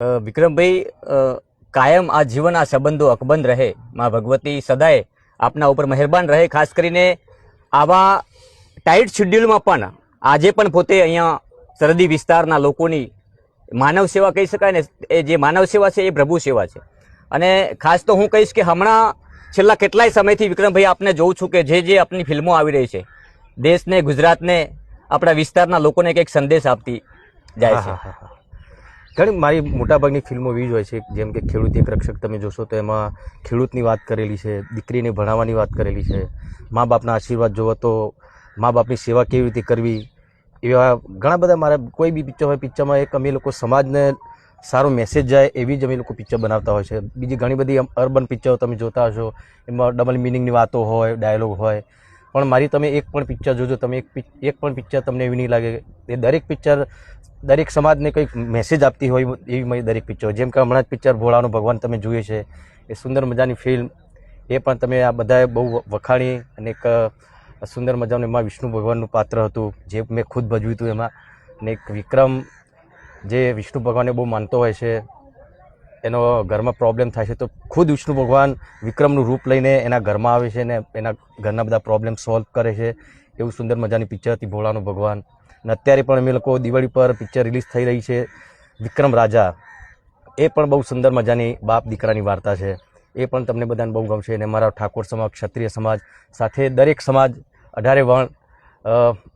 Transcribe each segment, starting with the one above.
વિક્રમભાઈ કાયમ આ જીવન આ સંબંધો અકબંધ રહે. માં ભગવતી સદાય આપના ઉપર મહેરબાન રહે ખાસ કરીને આવા ટાઈટ શેડ્યુલમાં પણ આજે પણ પોતે અહીંયા સરહદી વિસ્તારના લોકોની માનવ સેવા કહી શકાય ને એ જે માનવ સેવા છે એ પ્રભુ સેવા છે. અને ખાસ તો હું કહીશ કે હમણાં છેલ્લા કેટલાય સમયથી વિક્રમભાઈ આપને જોઉં છું કે જે જે આપની ફિલ્મો આવી રહી છે દેશને ગુજરાતને આપણા વિસ્તારના લોકોને કંઈક સંદેશ આપતી જાય છે. ઘણી મારી મોટાભાગની ફિલ્મો એવી જ હોય છે, જેમ કે ખેડૂત એક રક્ષક તમે જોશો તો એમાં ખેડૂતની વાત કરેલી છે, દીકરીને ભણાવવાની વાત કરેલી છે, મા બાપના આશીર્વાદ જોવો તો મા બાપની સેવા કેવી રીતે કરવી, એવા ઘણા બધા મારા કોઈ બી પિક્ચર હોય, પિક્ચરમાં એક અમે લોકો સમાજને સારો મેસેજ જાય એવી જ અમે લોકો પિક્ચર બનાવતા હોય છે. બીજી ઘણી બધી અર્બન પિક્ચરો તમે જોતા હશો, એમાં ડબલ મિનિંગની વાતો હોય ડાયલોગ હોય પણ મારી તમે એક પણ પિક્ચર જોજો, તમે એક એક પણ પિક્ચર તમને એવી નહીં લાગે. એ દરેક પિક્ચર દરેક સમાજને કંઈક મેસેજ આપતી હોય એવી મારી દરેક પિક્ચર જેમ કે હમણાં જ પિક્ચર ભોળાનો ભગવાન તમે જોયું છે. એ સુંદર મજાની ફિલ્મ એ પણ તમે આ બધાએ બહુ વખાણી અને એક સુંદર મજાનું એમાં વિષ્ણુ ભગવાનનું પાત્ર હતું, જે મેં ખુદ ભજવ્યું હતું એમાં. અને એક વિક્રમ, જે વિષ્ણુ ભગવાનને બહુ માનતો હોય છે. એનો ઘરમાં પ્રોબ્લેમ થાય છે તો ખુદ વિષ્ણુ ભગવાન વિક્રમનું રૂપ લઈને એના ઘરમાં આવે છે ને એના ઘરના બધા પ્રોબ્લેમ સોલ્વ કરે છે. એવું સુંદર મજાની પિક્ચર હતી ભોળાનું ભગવાન. અને અત્યારે પણ અમે લોકો દિવાળી પર પિક્ચર રિલીઝ થઈ રહી છે વિક્રમ રાજા. એ પણ બહુ સુંદર મજાની બાપ દીકરાની વાર્તા છે. એ પણ તમને બધાને બહુ ગમશે. અને મારા ઠાકોર સમાજ, ક્ષત્રિય સમાજ સાથે દરેક સમાજ અઢારે વર્ણ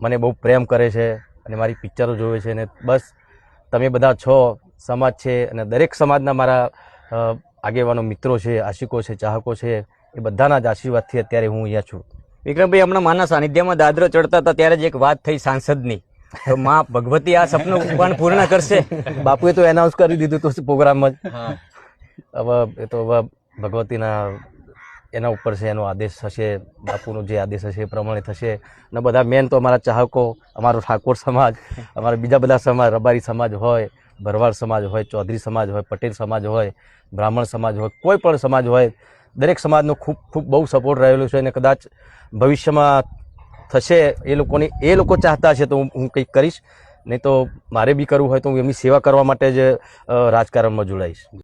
મને બહુ પ્રેમ કરે છે અને મારી પિક્ચરો જોવે છે અને બસ તમે બધા છો. સમાજ છે અને દરેક સમાજના મારા આગેવાનો મિત્રો છે આશિકો છે ચાહકો છે એ બધાના જ આશીર્વાદથી અત્યારે હું અહીંયા છું. વિક્રમભાઈ હમણાં માના સાનિધ્યમાં દાદરો ચડતા હતા ત્યારે જ એક વાત થઈ સાંસદની. તો માં ભગવતી આ સપનું પણ પૂર્ણ કરશે? બાપુએ તો એનાઉન્સ કરી દીધું હતું પ્રોગ્રામમાં જ. હવે એ તો હવે ભગવતીના એના ઉપર છે એનો આદેશ હશે બાપુનો જે આદેશ હશે એ પ્રમાણે થશે. અને બધા મેન તો અમારા ચાહકો અમારો ઠાકોર સમાજ અમારા બીજા બધા સમાજ રબારી સમાજ હોય ભરવાડ સમાજ હોય, ચૌધરી સમાજ હોય, પટેલ સમાજ હોય, બ્રાહ્મણ સમાજ હોય, કોઈ પણ સમાજ હોય, દરેક સમાજનો ખૂબ ખૂબ બહુ સપોર્ટ રહેલો છે અને કદાચ ભવિષ્યમાં થશે એ લોકોની, એ લોકો ચાહતા છે તો હું હું કંઈક કરીશ. નહીં તો મારે બી કરવું હોય તો હું એમની સેવા કરવા માટે જ રાજકારણમાં જોડાઈશ.